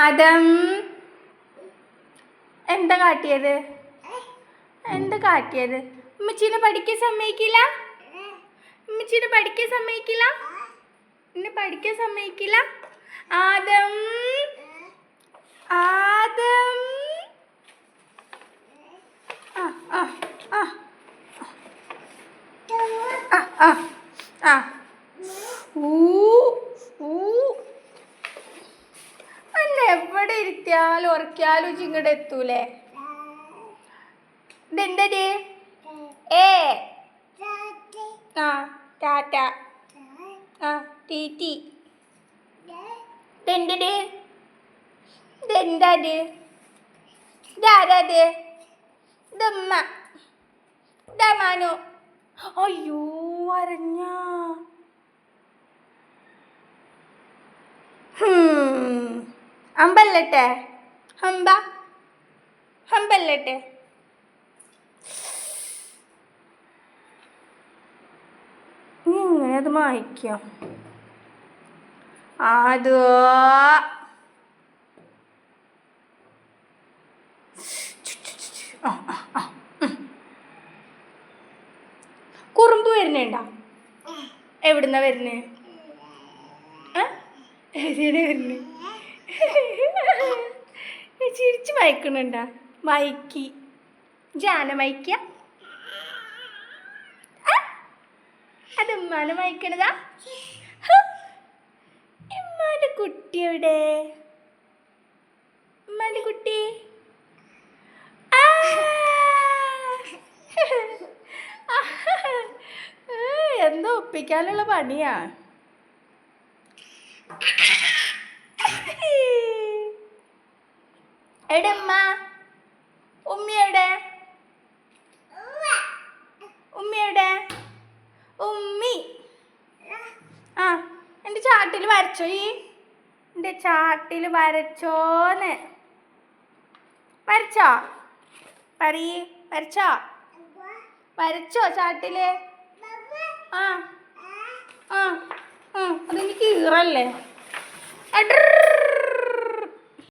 ആദം എന്താ കാട്ടിയത്? എന്താ കാട്ടിയത്? ഉമ്മച്ചീനെ പഠിക്കാൻ സമ്മതിക്കില്ല? ഉമ്മച്ചീനെ പഠിക്കാൻ സമ്മതിക്കില്ല? എന്നെ പഠിക്കാൻ സമ്മതിക്കില്ല? ആദം. ആദം. ആ ആ ആ. ആ ആ. ഇരുത്തിയാലും ഉറക്കിയാലും ഇങ്ങോട്ട് എത്തൂലേ? ഇതെന്തത് ഏ ആ ടാറ്റ. ആ ടി ഇതെന്തത് ഇതെന്തത് ഇതാരത് ഇതമ്മ ഇതാ അയ്യോ അരഞ്ഞ. അമ്പല്ലട്ടെ? ഹമ്പ ഹമ്പല്ലട്ടെ ഇങ്ങനെ അത് മായ്ക്കാം? അതോ ആ, ആ, ആ, ഉം. കുറുമ്പ് വരുന്നുണ്ടോ? എവിടുന്ന വരുന്നേ? എവിടെയാണ് വരുന്നേ? ചിരിച്ച് മൈക്കി ജാന മൈക്കിയ അത് ഉമ്മാനെ മയക്കണതാ ഹ, ഉമ്മാന്റെ കുട്ടി എവിടെ? കുട്ടി? എന്തോ ഒപ്പിക്കാനുള്ള പണിയാ. എവിടെ ഉമ്മ? ഉമ്മി ഉമ്മി ആ എന്റെ ചാട്ടിൽ വരച്ചോ ഈ. എന്റെ ചാട്ടിൽ വരച്ചോന്ന്. വരച്ചോ? പറീ വരച്ചോ? വരച്ചോ ചാട്ടിൽ? ആ ആ അതെനിക്ക് ഈറല്ലേ? അഡ്രർ